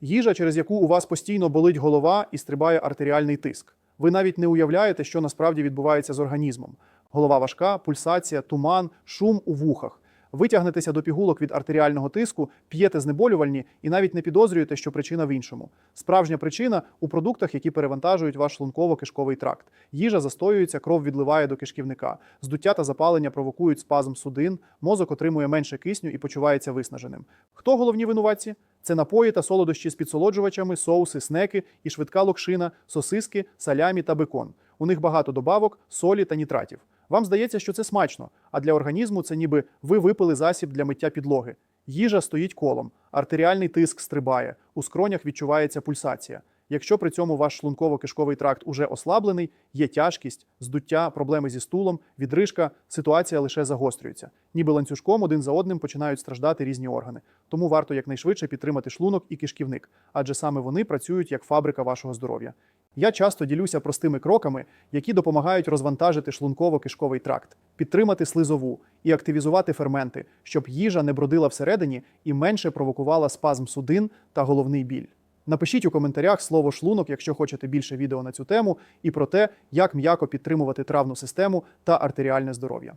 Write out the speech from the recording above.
Їжа, через яку у вас постійно болить голова і стрибає артеріальний тиск. Ви навіть не уявляєте, що насправді відбувається з організмом. Голова важка, пульсація, туман, шум у вухах. Витягнетеся до пігулок від артеріального тиску, п'єте знеболювальні і навіть не підозрюєте, що причина в іншому. Справжня причина у продуктах, які перевантажують ваш шлунково-кишковий тракт. Їжа застоюється, кров відливає до кишківника. Здуття та запалення провокують спазм судин, мозок отримує менше кисню і почувається виснаженим. Хто головні винуватці? Це напої та солодощі з підсолоджувачами, соуси, снеки і швидка локшина, сосиски, салямі та бекон. У них багато добавок, солі та нітратів. Вам здається, що це смачно, а для організму це ніби ви випили засіб для миття підлоги. Їжа стоїть колом, артеріальний тиск стрибає, у скронях відчувається пульсація. Якщо при цьому ваш шлунково-кишковий тракт уже ослаблений, є тяжкість, здуття, проблеми зі стулом, відрижка, ситуація лише загострюється. Ніби ланцюжком один за одним починають страждати різні органи. Тому варто якнайшвидше підтримати шлунок і кишківник, адже саме вони працюють як фабрика вашого здоров'я. Я часто ділюся простими кроками, які допомагають розвантажити шлунково-кишковий тракт, підтримати слизову і активізувати ферменти, щоб їжа не бродила всередині і менше провокувала спазм судин та головний біль. Напишіть у коментарях слово шлунок, якщо хочете більше відео на цю тему, і про те, як м'яко підтримувати травну систему та артеріальне здоров'я.